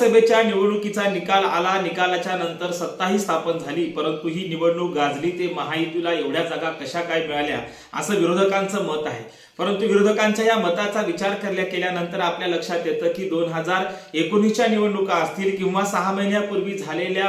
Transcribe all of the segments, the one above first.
विधानसभेच्या निवडणुकीचा निकाल आला. निकालाच्या नंतर सत्ताही स्थापन झाली परंतु ही निवडणूक गाजली. ते महायुतीला एवढ्या जागा कशा काय मिळाल्या असं विरोधकांचं मत आहे. परंतु विरोधकांच्या या मताचा विचार करल्या केल्यानंतर आपल्या लक्षात येतं की दोन हजार एकोणीसच्या निवडणुका असतील किंवा सहा महिन्यापूर्वी झालेल्या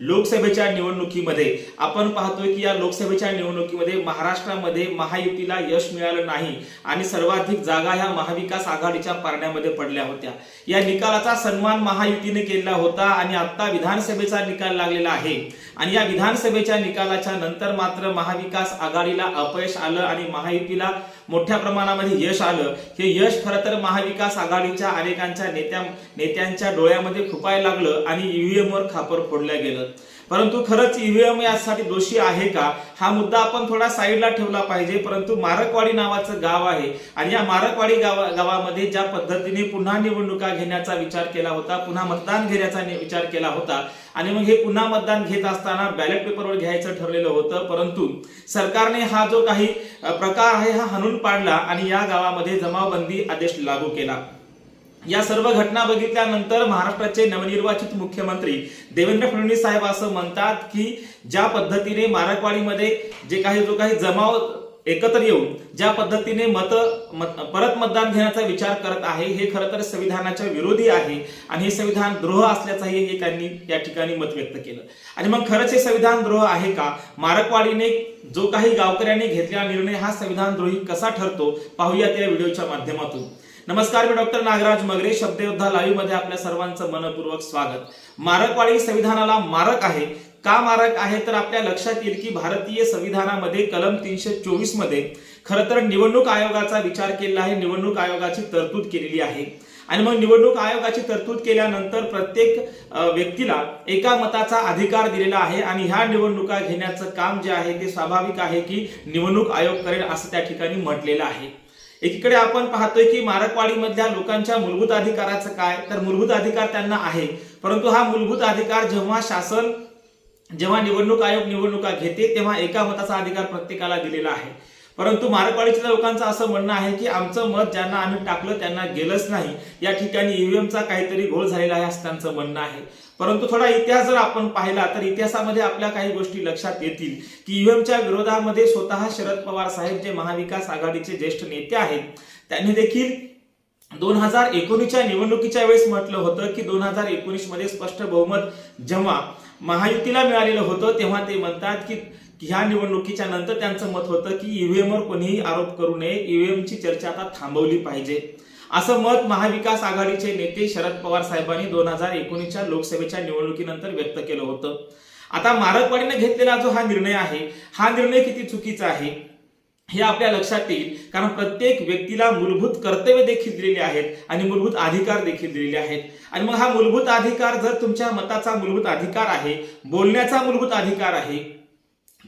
लोकसभेच्या निवडणुकीमध्ये आपण पाहतोय की या लोकसभेच्या निवडणुकीमध्ये महाराष्ट्रामध्ये महायुतीला यश मिळालं नाही आणि सर्वाधिक जागा ह्या महाविकास आघाडीच्या पारण्यामध्ये पडल्या होत्या. या निकालाचा सन्मान महायुतीने केला होता आणि आता विधानसभेचा निकाल लागलेला आहे. आणि या विधानसभेच्या निकालाच्या नंतर मात्र महाविकास आघाडीला अपयश आलं आणि महायुतीला मोठ्या प्रमाणामध्ये यश आलं. हे यश खरं तर महाविकास आघाडीच्या अनेकांच्या नेत्या नेत्यांच्या डोळ्यामध्ये खुपायला लागलं आणि ईव्हीएमवर खापर फोडलं गेलं. परंतु खरंच ईव्हीएम यासाठी दोषी आहे का? हा मुद्दा आपण थोडा साईडला ठेवला पाहिजे परंतु मारकवाडी नावाचं गाव आहे आणि या मारकवाडी गावा गावामध्ये ज्या पद्धतीने पुन्हा निवडणुका घेण्याचा विचार केला होता पुन्हा मतदान घेण्याचा विचार केला होता आणि मग हे पुन्हा मतदान घेत असताना बॅलेट पेपरवर घ्यायचं ठरलेलं होतं परंतु सरकारने हा जो काही प्रकार आहे हा हणून पाडला आणि या गावामध्ये जमावबंदी आदेश लागू केला. या सर्व घटना बघितल्यानंतर महाराष्ट्राचे नवनिर्वाचित मुख्यमंत्री देवेंद्र फडणवीस साहेब असं म्हणतात की ज्या पद्धतीने मारकवाडीमध्ये जे काही जो काही जमाव एकत्र येऊन ज्या पद्धतीने मत मत- परत मतदान घेण्याचा विचार करत आहे हे खरं तर संविधानाच्या विरोधी आहे आणि हे संविधान द्रोह असल्याचंही हे त्यांनी या ठिकाणी मत व्यक्त केलं. आणि मग खरंच हे संविधान द्रोह आहे का? मारकवाडीने जो काही गावकऱ्यांनी घेतलेला निर्णय हा संविधान द्रोही कसा ठरतो? पाहूया त्या व्हिडिओच्या माध्यमातून. नमस्कार मी डॉक्टर नागराज मगरे शब्दयोद्धा लाईव्हमध्ये आपल्या सर्वांचं मनपूर्वक स्वागत. मारकवाडी संविधानाला मारक आहे. का मारक आहे? तर आपल्या लक्षात येईल की भारतीय संविधानामध्ये कलम तीनशे चोवीसमध्ये खरं तर निवडणूक आयोगाचा विचार केलेला आहे निवडणूक आयोगाची तरतूद केलेली आहे. आणि मग निवडणूक आयोगाची तरतूद केल्यानंतर प्रत्येक व्यक्तीला एका मताचा अधिकार दिलेला आहे आणि ह्या निवडणुका घेण्याचं काम जे आहे ते स्वाभाविक आहे की निवडणूक आयोग करेल असं त्या ठिकाणी म्हटलेलं आहे. एकीकडे आपण पाहतोय की मारकवाडीमधल्या लोकांच्या मूलभूत अधिकाराचं काय तर मूलभूत अधिकार त्यांना आहे. परंतु हा मूलभूत अधिकार जेव्हा शासन जेव्हा निवडणूक आयोग निवडणुका घेते तेव्हा एका मताचा अधिकार प्रत्येकाला दिलेला आहे. परंतु मारकवाडीच्या लोकांचं असं म्हणणं आहे की आमचं मत ज्यांना आम्ही टाकलं त्यांना गेलंच नाही. या ठिकाणी ईव्हीएमचा काहीतरी घोळ झालेला आहे असं त्यांचं म्हणणं आहे. परंतु थोडा इतिहास जर आपण पाहिला तर इतिहासामध्ये आपल्या काही गोष्टी लक्षात येतील की ईव्हीएमच्या विरोधामध्ये स्वतः शरद पवार साहेब जे महाविकास आघाडीचे ज्येष्ठ नेते आहेत त्यांनी देखील दोन हजार एकोणीसच्या निवडणुकीच्या वेळेस म्हटलं होतं की दोन हजार एकोणीसमध्ये स्पष्ट बहुमत जेव्हा महायुतीला मिळालेलं होतं तेव्हा ते म्हणतात की की ह्या निवडणुकीच्या नंतर त्यांचं मत होतं की ईव्हीएमवर कोणीही आरोप करू नये ईव्हीएमची चर्चा आता थांबवली पाहिजे. असं मत महाविकास आघाडीचे नेते शरद पवार साहेबांनी दोन हजार एकोणीसच्या लोकसभेच्या निवडणुकीनंतर व्यक्त केलं होतं. आता मारकवाडीने घेतलेला जो हा निर्णय आहे हा निर्णय किती चुकीचा आहे? हे आपल्या लक्षात येईल कारण प्रत्येक व्यक्तीला मूलभूत कर्तव्य देखील दिलेली आहेत आणि मूलभूत अधिकार देखील दिलेले आहेत. आणि मग हा मूलभूत अधिकार जर तुमच्या मताचा मूलभूत अधिकार आहे बोलण्याचा मूलभूत अधिकार आहे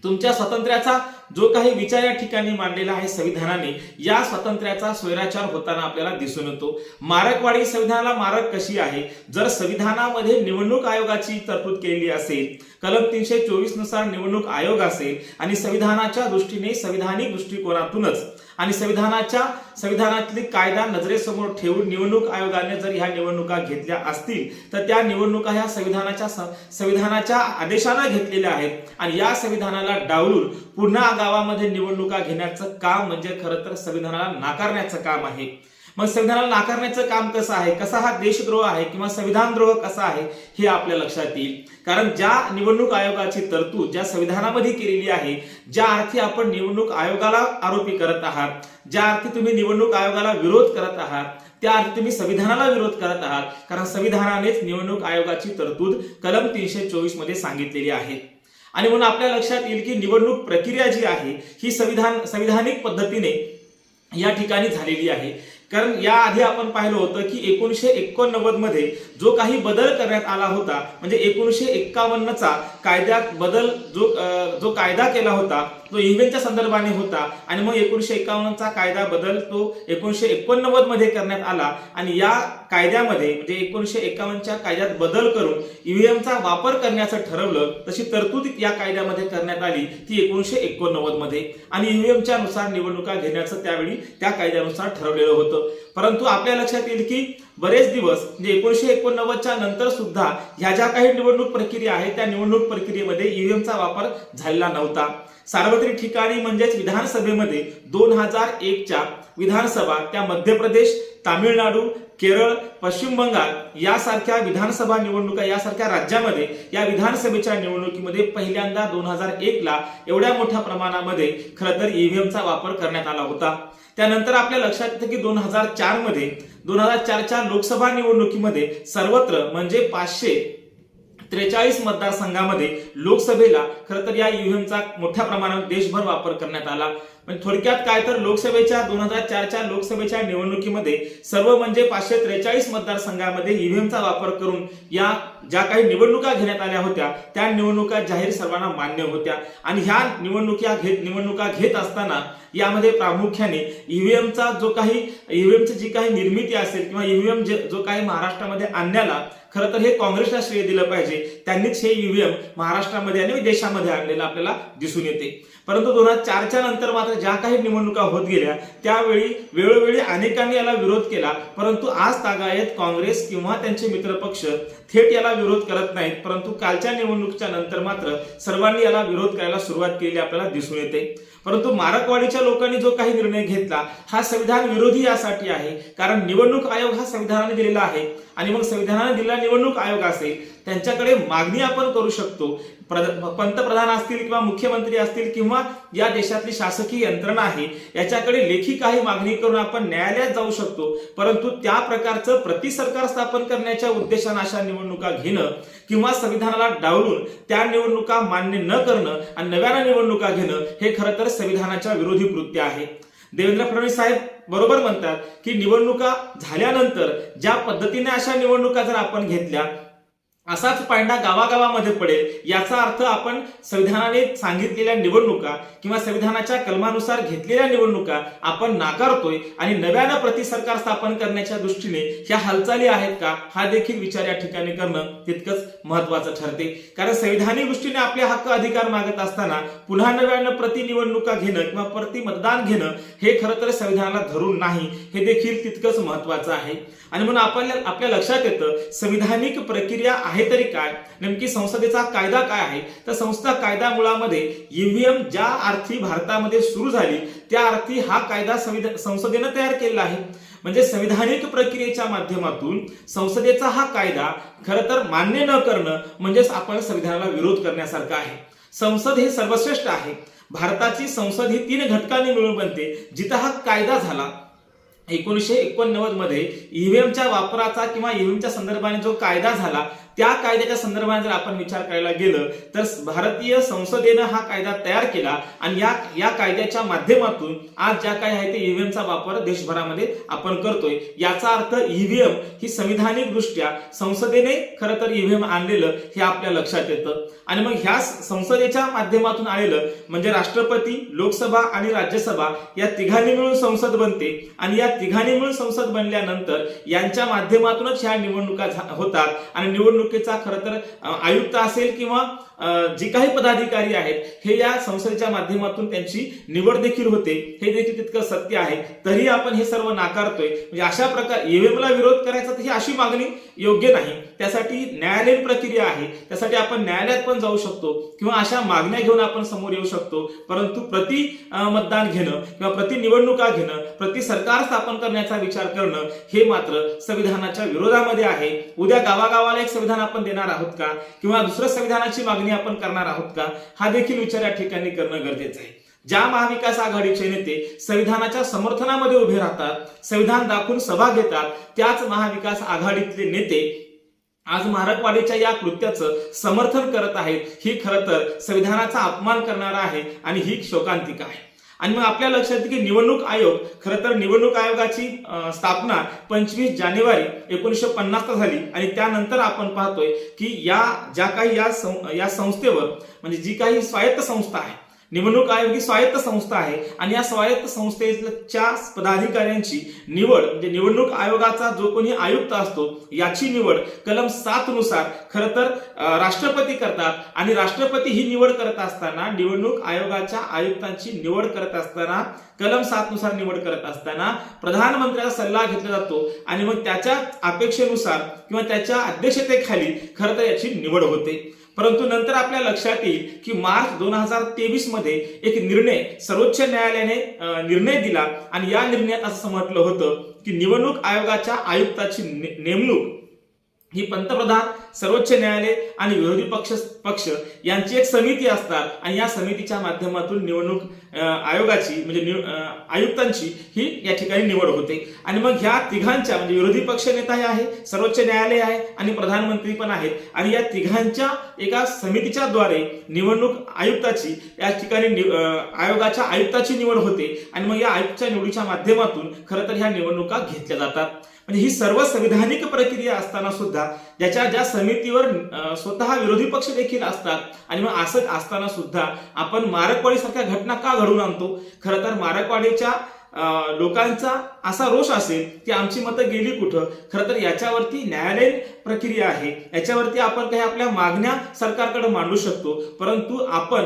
तुमच्या स्वातंत्र्याचा जो काही विचार या ठिकाणी मांडलेला आहे संविधानाने या स्वातंत्र्याचा स्वैराचार होताना आपल्याला दिसून येतो. मारकवाडी संविधानाला मारक कशी आहे? जर संविधानामध्ये निवडणूक आयोगाची तरतूद केलेली असेल कलम तीनशे चोवीसनुसार निवडणूक आयोग असेल आणि संविधानाच्या दृष्टीने संविधानिक दृष्टिकोनातूनच आणि संविधानाच्या संविधानातली कायदा नजरेसमोर ठेवून निवडणूक आयोगाने जर ह्या निवडणुका घेतल्या असतील तर त्या निवडणुका ह्या संविधानाच्या संविधानाच्या आदेशानं घेतलेल्या आहेत. आणि या संविधानाला डावलून पुन्हा गावामध्ये निवडणुका घेण्याचं काम म्हणजे खरं तर संविधानाला नाकारण्याचं काम आहे. मग संविधानाला नाकारण्याचं काम कसं आहे? कसा हा देशद्रोह आहे किंवा संविधानद्रोह कसा आहे हे आपल्या लक्षात येईल. कारण ज्या निवडणूक आयोगाची तरतूद ज्या संविधानामध्ये केलेली आहे ज्या अर्थी आपण निवडणूक आयोगाला आरोपी करत आहात ज्या अर्थी तुम्ही निवडणूक आयोगाला विरोध करत आहात त्या अर्थी तुम्ही संविधानाला विरोध करत आहात कारण संविधानानेच निवडणूक आयोगाची तरतूद कलम तीनशे चोवीसमध्ये सांगितलेली आहे. आणि म्हणून आपल्या लक्षात येईल की निवडणूक प्रक्रिया जी आहे ही संविधान संविधानिक पद्धतीने या ठिकाणी झालेली आहे. कारण याआधी आपण पाहिलं होतं की एकोणीशे एकोणनव्वदमध्ये जो काही बदल करण्यात आला होता म्हणजे एकोणीसशे एक्कावन्नचा कायद्यात बदल जो जो कायदा केला होता तो इव्हेंटच्या संदर्भाने होता आणि मग एकोणीशे एकावन्नचा कायदा बदल तो एकोणीशे एकोणनव्वदमध्ये करण्यात आला आणि या कायद्यामध्ये म्हणजे एकोणीशे एकावन्नच्या कायद्यात बदल करून ईव्हीएमचा वापर करण्याचं ठरवलं तशी तरतूद या कायद्यामध्ये करण्यात आली ती एकोणीशे एकोणनव्वदमध्ये. आणि ईव्हीएमच्या नुसार निवडणुका घेण्याचं त्यावेळी त्या कायद्यानुसार ठरवलेलं होतं. होतं. परंतु आपल्या लक्षात येईल की बरेच दिवस म्हणजे एकोणीशे एकोणनव्वदच्या नंतर सुद्धा ह्या ज्या काही निवडणूक प्रक्रिया आहेत त्या निवडणूक प्रक्रियेमध्ये ईव्हीएमचा वापर झालेला नव्हता. सार्वत्रिक ठिकाणी म्हणजेच विधानसभेमध्ये दोन हजार एकच्या विधानसभा त्या मध्य प्रदेश तामिळनाडू केरळ पश्चिम बंगाल यासारख्या विधानसभा निवडणुका यासारख्या राज्यामध्ये या विधानसभेच्या निवडणुकीमध्ये पहिल्यांदा दोन हजार एकला एवढ्या मोठ्या प्रमाणामध्ये खरं तर ईव्हीएमचा वापर करण्यात आला होता. त्यानंतर आपल्या लक्षात येतं की दोन हजार चारमध्ये दोन हजार चारच्या लोकसभा निवडणुकीमध्ये सर्वत्र म्हणजे पाचशे त्रेचाळीस मतदारसंघामध्ये लोकसभेला खरं तर या ईव्हीएमचा मोठ्या प्रमाणात देशभर वापर करण्यात आला. म्हणजे थोडक्यात काय तर लोकसभेच्या दोन हजार चारच्या लोकसभेच्या निवडणुकीमध्ये सर्व म्हणजे पाचशे त्रेचाळीस मतदारसंघामध्ये ईव्हीएमचा वापर करून या ज्या काही निवडणुका घेण्यात आल्या होत्या त्या निवडणुका जाहीर सर्वांना मान्य होत्या. आणि ह्या निवडणुका घेत निवडणुका घेत असताना यामध्ये प्रामुख्याने ईव्हीएमचा जो काही ईव्हीएमची जी काही निर्मिती असेल किंवा ईव्हीएम जो काही महाराष्ट्रामध्ये आणण्याला खरं तर हे काँग्रेसला श्रेय दिलं पाहिजे त्यांनीच हे ईव्हीएम महाराष्ट्रामध्ये आणि देशामध्ये आणलेलं आपल्याला दिसून येते. परंतु दोन हजार चारच्या नंतर मात्र ज्या काही निवडणुका होत गेल्या त्यावेळी वेळोवेळी अनेकांनी याला विरोध केला. परंतु आज तागायत काँग्रेस किंवा त्यांचे मित्रपक्ष थेट याला विरोध करत नाहीत. परंतु कालच्या निवडणुकीच्या नंतर मात्र सर्वांनी याला विरोध करायला सुरुवात केली आपल्याला दिसून येते. परंतु मारकवाडीच्या लोकांनी जो काही निर्णय घेतला हा संविधान विरोधी यासाठी आहे. कारण निवडणूक आयोग हा संविधानाने दिलेला आहे. आणि मग संविधानाने दिलेला निवडणूक आयोग असेल त्यांच्याकडे मागणी आपण करू शकतो. पंतप्रधान असतील किंवा मुख्यमंत्री असतील किंवा या देशातली शासकीय यंत्रणा आहे याच्याकडे लेखी काही मागणी करून आपण न्यायालयात जाऊ शकतो. परंतु त्या प्रकारचं प्रति सरकार स्थापन करण्याच्या उद्देशानं अशा निवडणुका घेणं किंवा संविधानाला डावलून त्या निवडणुका मान्य न करणं आणि नव्यानं निवडणुका घेणं हे खरं तर संविधानाच्या विरोधी कृत्य आहे. देवेंद्र फडणवीस साहेब बरोबर म्हणतात की निवडणुका झाल्यानंतर ज्या पद्धतीने अशा निवडणुका जर आपण घेतल्या असाच पांडा गावागावामध्ये पडेल याचा अर्थ आपण संविधानाने सांगितलेल्या निवडणुका किंवा संविधानाच्या कलमानुसार घेतलेल्या निवडणुका आपण नाकारतोय आणि नव्यानं प्रति सरकार स्थापन करण्याच्या दृष्टीने ह्या हालचाली आहेत का हा देखील विचार या ठिकाणी करणं तितकंच महत्वाचं ठरते. कारण संविधानिक दृष्टीने आपले हक्क अधिकार मागत असताना पुन्हा नव्यानं प्रति निवडणुका घेणं किंवा प्रति मतदान घेणं हे खरं तर संविधानाला धरून नाही हे देखील तितकंच महत्वाचं आहे. आणि म्हणून आपल्या आपल्या लक्षात येतं संविधानिक प्रक्रिया आहे तरी काय नेमकी संसदेचा कायदा काय आहे? तर संस्था कायदा मुळामध्ये ईव्हीएम ज्या अर्थी भारतामध्ये सुरू झाली त्या अर्थी हा कायदा संविधान संसदेनं तयार केलेला आहे. म्हणजे संविधानिक प्रक्रियेच्या माध्यमातून संसदेचा हा कायदा खरं तर मान्य न करणं म्हणजेच आपण संविधानाला विरोध करण्यासारखं आहे. संसद हे सर्वश्रेष्ठ आहे. भारताची संसद ही तीन घटकांनी मिळून बनते. जिथं हा कायदा झाला एकोणीसशे एकोणनव्वदमध्ये ईव्हीएमच्या वापराचा किंवा ईव्हीएमच्या संदर्भाने जो कायदा झाला त्या कायद्याच्या संदर्भात जर आपण विचार करायला गेलं तर भारतीय संसदेनं हा कायदा तयार केला आणि या या कायद्याच्या माध्यमातून आज ज्या काही आहे ते ईव्हीएमचा वापर देशभरामध्ये आपण करतोय. याचा अर्थ ईव्हीएम ही संविधानिक दृष्ट्या संसदेने खरं तर ईव्हीएम आणलेलं हे आपल्या लक्षात येतं. आणि मग ह्या संसदेच्या माध्यमातून आलेलं म्हणजे राष्ट्रपती लोकसभा आणि राज्यसभा या तिघांनी मिळून संसद बनते. आणि या तिघांनी मिळून संसद बनल्यानंतर यांच्या माध्यमातूनच ह्या निवडणुका होतात. आणि निवडणुकीचा खरं तर आयुक्त असेल किंवा जे काही पदाधिकारी आहेत हे या संसदेच्या माध्यमातून त्यांची निवड देखील होते हे देखील तितकं सत्य आहे. तरी आपण हे सर्व नाकारतोय. म्हणजे अशा प्रकार ईव्हीएमला विरोध करायचा तर ही अशी मागणी योग्य नाही. त्यासाठी न्यायालयीन प्रक्रिया आहे. त्यासाठी आपण न्यायालयात पण जाऊ शकतो किंवा अशा मागण्या घेऊन आपण समोर येऊ शकतो. परंतु प्रति मतदान घेणं किंवा प्रति निवडणुका घेणं प्रति सरकार स्थापन करण्याचा विचार करणं हे मात्र संविधानाच्या विरोधामध्ये आहे. उद्या गावागावाला एक संविधान संविधान आपण देणार आहोत का? किंवा दुसरं संविधानाची मागणी आपण करणार आहोत का? हा देखील विचार या ठिकाणी करणं गरजेचं आहे. ज्या महाविकास आघाडीचे नेते संविधानाच्या समर्थनामध्ये उभे राहतात संविधान दाखवून सभा घेतात त्याच महाविकास आघाडीतले नेते आज मारकवाडीच्या या कृत्याचं समर्थन करत आहेत. ही खरं तर संविधानाचा अपमान करणारा आहे आणि ही शोकांतिका आहे. आणि मग आपल्या लक्षात येतं की निवडणूक आयोग खरं तर निवडणूक आयोगाची स्थापना पंचवीस जानेवारी एकोणीसशे पन्नासला झाली. आणि त्यानंतर आपण पाहतोय की या ज्या काही या या संस्थेवर म्हणजे जी काही स्वायत्त संस्था आहे निवडणूक आयोग ही स्वायत्त संस्था आहे आणि या स्वायत्त संस्थेच्या पदाधिकाऱ्यांची निवड म्हणजे निवडणूक आयोगाचा जो कोणी आयुक्त असतो याची निवड कलम सात नुसार खर तर राष्ट्रपती करतात आणि राष्ट्रपती ही निवड करत असताना निवडणूक आयोगाच्या आयुक्तांची निवड करत असताना कलम सात नुसार निवड करत असताना प्रधानमंत्र्याचा सल्ला घेतला जातो आणि मग त्याच्या अपेक्षेनुसार किंवा त्याच्या अध्यक्षतेखाली खरं तर याची निवड होते. परंतु नंतर आपल्या लक्षात येईल की मार्च दोन हजार तेवीसमध्ये एक निर्णय सर्वोच्च न्यायालयाने निर्णय दिला आणि या निर्णयात असं म्हटलं होतं की निवडणूक आयोगाच्या आयुक्ताची ने- नेमणूक ही पंतप्रधान सर्वोच्च न्यायालय आणि विरोधी पक्ष पक्ष यांची एक समिती असतात आणि या समितीच्या माध्यमातून निवडणूक आयोगाची म्हणजे आयुक्तांची ही या ठिकाणी निवड होते. आणि मग ह्या तिघांच्या म्हणजे विरोधी पक्ष नेता हे आहे सर्वोच्च न्यायालय आहे आणि प्रधानमंत्री पण आहेत. आणि या तिघांच्या एका समितीच्या द्वारे निवडणूक आयुक्ताची या ठिकाणी आयोगाच्या आयुक्ताची निवड होते. आणि मग या आयुक्तच्या निवडीच्या माध्यमातून खरं तर ह्या निवडणुका घेतल्या जातात. म्हणजे ही सर्व संविधानिक प्रक्रिया असताना सुद्धा ज्याच्या ज्या समितीवर स्वतः विरोधी पक्ष देखील असतात आणि मग असं असताना सुद्धा आपण मारकवाडीसारख्या घटना का घडून आणतो. खरं तर मारकवाडीच्या लोकांचा असा रोष असेल की आमची मतं गेली कुठं? खरं तर याच्यावरती न्यायालयीन प्रक्रिया आहे. याच्यावरती आपण काही आपल्या मागण्या सरकारकडे मांडू शकतो. परंतु आपण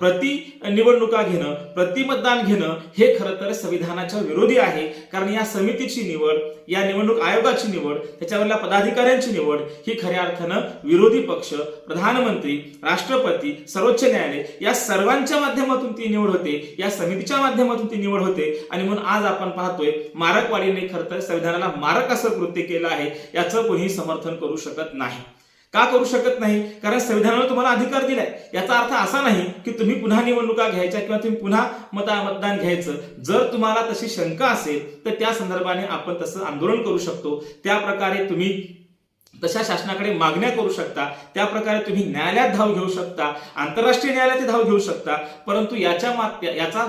प्रति निवडणुका घेणं प्रति मतदान घेणं हे खरं तर संविधानाच्या विरोधी आहे. कारण या समितीची निवड या निवडणूक आयोगाची निवड त्याच्यावरल्या पदाधिकाऱ्यांची निवड ही खऱ्या अर्थानं विरोधी पक्ष प्रधानमंत्री राष्ट्रपती सर्वोच्च न्यायालय या सर्वांच्या माध्यमातून ती निवड होते. या समितीच्या माध्यमातून ती निवड होते. आणि म्हणून आज आपण पाहतोय मारकवाडीने खरं तर संविधानाला मारक असं कृत्य केलं आहे याचं कोणीही समर्थन करू शकत नाही. का करू शकत नाही? कारण संविधानाने तुम्हाला अधिकार दिलाय. याचा अर्थ असा नाही की तुम्ही पुन्हा निवडणुका घ्यायच्या किंवा तुम्ही पुन्हा मता मतदान घ्यायचं. जर तुम्हाला तशी शंका असेल तर त्या संदर्भाने आपण तसं आंदोलन करू शकतो. त्या प्रकारे तुम्ही तशा शासनाकडे मागण्या करू शकता. त्या प्रकारे तुम्ही न्यायालयात धाव घेऊ शकता. आंतरराष्ट्रीय न्यायालयात धाव घेऊ शकता. परंतु याच्या माग याचा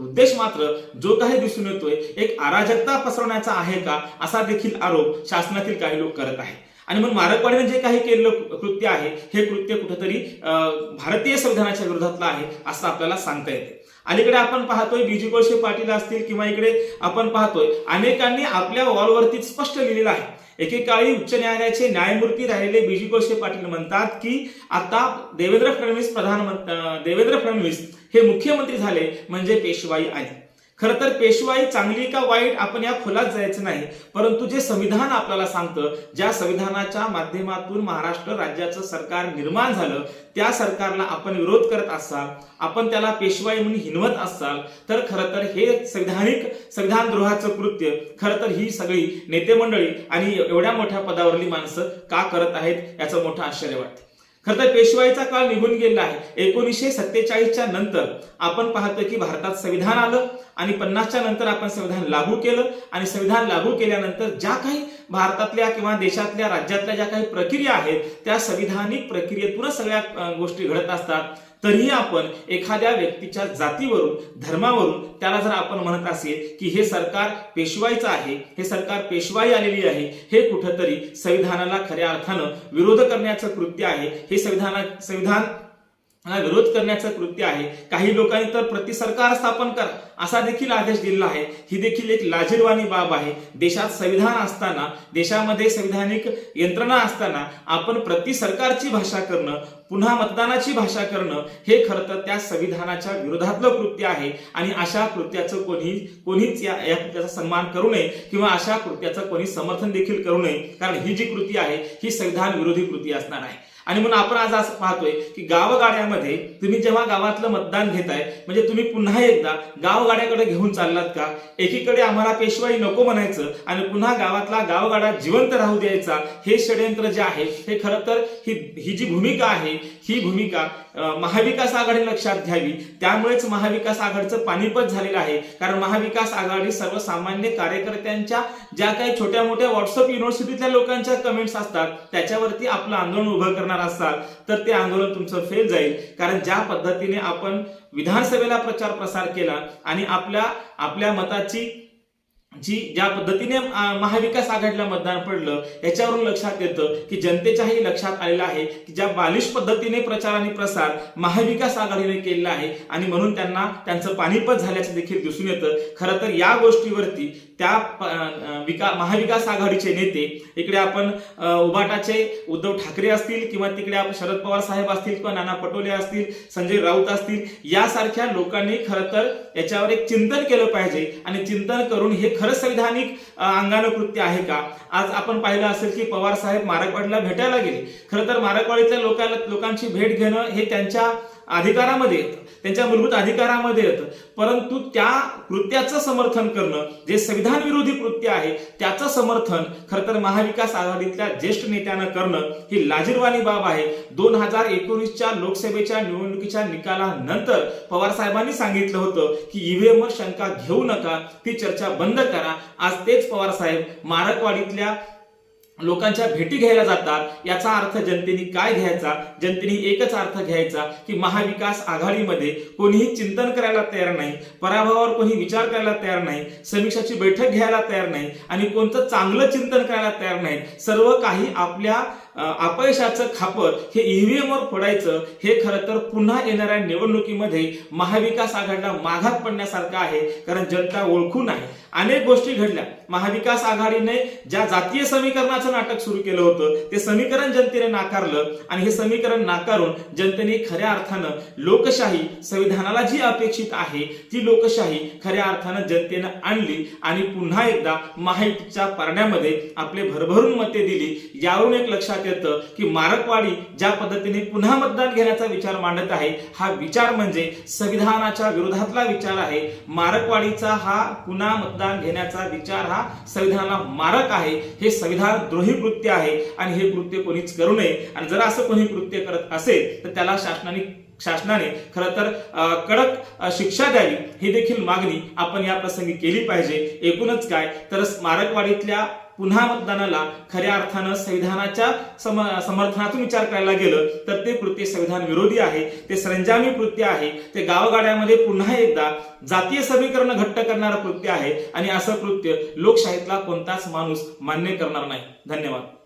उद्देश मात्र जो काही दिसून येतोय एक अराजकता पसरवण्याचा आहे का असा देखील आरोप शासनातील काही लोक करत आहेत. आणि मग मारकवाडीने जे काही केलेलं कृत्य आहे हे कृत्य कुठेतरी भारतीय संविधानाच्या विरोधातलं आहे असं आपल्याला सांगता येते. अलीकडे आपण पाहतोय बीजी कोळशे पाटील असतील किंवा इकडे आपण पाहतोय अनेकांनी आपल्या वॉलवरती स्पष्ट लिहिलेलं आहे. एकेकाळी उच्च न्यायालयाचे न्यायमूर्ती राहिलेले बीजी कोळशे पाटील म्हणतात की आता देवेंद्र फडणवीस प्रधानमंत्री देवेंद्र फडणवीस हे मुख्यमंत्री झाले म्हणजे पेशवाई आली खरं तर पेशवाई चांगली का वाईट आपण या खोलात जायचं नाही परंतु जे संविधान आपल्याला सांगतं ज्या संविधानाच्या माध्यमातून महाराष्ट्र राज्याचं सरकार निर्माण झालं त्या सरकारला आपण विरोध करत असाल आपण त्याला पेशवाई म्हणून हिनवत असाल तर खरं तर हे संविधानिक संविधान द्रोहाचं कृत्य खरं तर ही सगळी नेते मंडळी आणि एवढ्या मोठ्या पदावरली माणसं का करत आहेत याचं मोठं आश्चर्य वाटतं. खर तर पेशवाईचा काळ निघून गेला आहे. एकोणीसशे सत्तेचाळीसच्या नंतर आपण पाहतो की भारतात संविधान आलं आणि पन्नासच्या नंतर आपण संविधान लागू केलं आणि संविधान लागू केल्यानंतर ज्या काही भारतातल्या किंवा देशातल्या राज्यातल्या ज्या काही प्रक्रिया आहेत त्या संविधानिक प्रक्रियेतूनच सगळ्या गोष्टी घडत असतात. तरीही आपण एखाद्या व्यक्तीच्या जातीवरून धर्मावरून त्याला जर आपण म्हणत असेल की हे सरकार पेशवाईचं आहे हे सरकार पेशवाई आलेली आहे हे कुठंतरी संविधानाला खऱ्या अर्थानं विरोध करण्याचं कृत्य आहे हे संविधाना संविधान विरोध करण्याचं कृत्य आहे. काही लोकांनी तर प्रति सरकार स्थापन कर असा देखील आदेश दिलेला आहे. ही देखील एक लाजीरवाणी बाब आहे. देशात संविधान असताना देशामध्ये संविधानिक यंत्रणा असताना आपण प्रति सरकारची भाषा करणं पुन्हा मतदानाची भाषा करणं हे खरं तर त्या संविधानाच्या विरोधातलं कृत्य आहे. आणि अशा कृत्याचं कोणी कोणीच या या कृत्याचा सन्मान करू नये किंवा अशा कृत्याचं कोणी समर्थन देखील करू नये. कारण ही जी कृती आहे ही संविधान विरोधी कृती असणार आहे. आणि म्हणून आपण आज असं पाहतोय की गावगाड्यामध्ये तुम्ही जेव्हा गावातलं मतदान घेताय म्हणजे तुम्ही पुन्हा एकदा गावगाड्याकडे घेऊन चाललात का? एकीकडे आम्हाला पेशवाई नको म्हणायचं आणि पुन्हा गावातला गावगाडा जिवंत राहू द्यायचा हे षडयंत्र जे आहे हे खरं तर ही ही जी भूमिका आहे ही भूमिका महाविकास आघाडी लक्षात घ्यावी. त्यामुळेच महाविकास आघाडीचं पाणीपत झालेलं आहे. कारण महाविकास आघाडी सर्वसामान्य कार्यकर्त्यांच्या ज्या काही छोट्या मोठ्या व्हॉट्सअप युनिव्हर्सिटीतल्या लोकांच्या कमेंट्स असतात त्याच्यावरती आपलं आंदोलन उभं करणार असाल तर ते आंदोलन तुमचं फेल जाईल. कारण ज्या पद्धतीने आपण विधानसभेला प्रचार प्रसार केला आणि आपल्या आपल्या मताची जी ज्या पद्धतीने महाविकास आघाडीला मतदान पडलं याच्यावरून लक्षात येतं की जनतेच्याही लक्षात आलेलं आहे की ज्या बालिश पद्धतीने प्रचार आणि प्रसार महाविकास आघाडीने केलेला आहे आणि म्हणून त्यांना त्यांचं पाणीपत झाल्याचं देखील दिसून येतं. खरं तर या गोष्टीवरती त्या विका महाविकास आघाडीचे नेते इकडे आपण उभाटाचे उबाटाचे उद्धव ठाकरे असतील किंवा तिकडे आपण शरद पवार साहेब असतील किंवा नाना पटोले असतील संजय राऊत असतील यासारख्या लोकांनी खरं तर याच्यावर एक चिंतन केलं पाहिजे. आणि चिंतन करून हे खरं संविधानिक अंगानं कृत्य आहे का? आज आपण पाहिलं असेल की पवार साहेब मारकवाडीला भेटायला गेले. खरं तर मारकवाडीतल्या लोकांना लोकांची भेट घेणं हे त्यांच्या अधिकारामध्ये त्यांच्या मूलभूत अधिकारामध्ये येतं. परंतु त्या कृत्याचं समर्थन करणं जे संविधान विरोधी कृत्य आहे त्याचं समर्थन खरं तर महाविकास आघाडीतल्या ज्येष्ठ नेत्यानं करणं ही लाजीरवाणी बाब आहे. दोन हजार एकोणीसच्या लोकसभेच्या निवडणुकीच्या निकालानंतर पवार साहेबांनी सांगितलं होतं की ईव्हीएमवर शंका घेऊ नका ती चर्चा बंद करा. आज तेच पवार साहेब मारकवाडीतल्या लोकांच्या भेटी घ्यायला जातात याचा अर्थ जनतेने काय घ्यायचा? जनतेने एकच अर्थ घ्यायचा की महाविकास आघाडीमध्ये कोणीही चिंतन करायला तयार नाही पराभवावर कोणी विचार करायला तयार नाही समीक्षाची बैठक घ्यायला तयार नाही आणि कोणतं चांगलं चिंतन करायला तयार नाही. सर्व काही आपल्या अपयशाचं खापर हे ईव्हीएम वर फोडायचं हे खरं तर पुन्हा येणाऱ्या निवडणुकीमध्ये महाविकास आघाडीला माघात पडण्यासारखं आहे कारण जनता ओळखून आहे अनेक गोष्टी घडल्या. महाविकास आघाडीने ज्या जातीय समीकरणाचं नाटक सुरू केलं होतं ते समीकरण जनतेने नाकारलं आणि हे समीकरण नाकारून जनतेने खऱ्या अर्थानं लोकशाही संविधानाला जी अपेक्षित आहे ती लोकशाही खऱ्या अर्थानं जनतेनं आणली आणि पुन्हा एकदा महायुतीच्या पारण्यामध्ये आपले भरभरून मते दिली यावरून एक लक्षात येतं की मारकवाडी ज्या पद्धतीने पुन्हा मतदान घेण्याचा विचार मांडत आहे हा विचार म्हणजे संविधानाच्या विरोधातला विचार आहे. मारकवाडीचा हा पुन्हा मतदान घेण्याचा विचार हा संविधानाला मारक आहे. हे संविधान द्रोही कृत्य आहे आणि हे कृत्य कोणीच करू नये. आणि जर असं कोणी कृत्य करत असेल तर त्याला शासनाने शासनाने खरं तर कडक शिक्षा द्यावी. ही देखील मागणी आपण या प्रसंगी केली पाहिजे. एकूणच काय? तर स्मारकवाडीतल्या पुन्हा मतदानाला खऱ्या अर्थानं संविधानाच्या सम समर्थनातून विचार करायला गेलं तर ते कृत्य संविधान विरोधी आहे ते सरंजामी कृत्य आहे ते गावगाड्यामध्ये पुन्हा एकदा जातीय समीकरण घट्ट करणारं कृत्य आहे आणि असं कृत्य लोकशाहीतला कोणताच माणूस मान्य करणार नाही. धन्यवाद.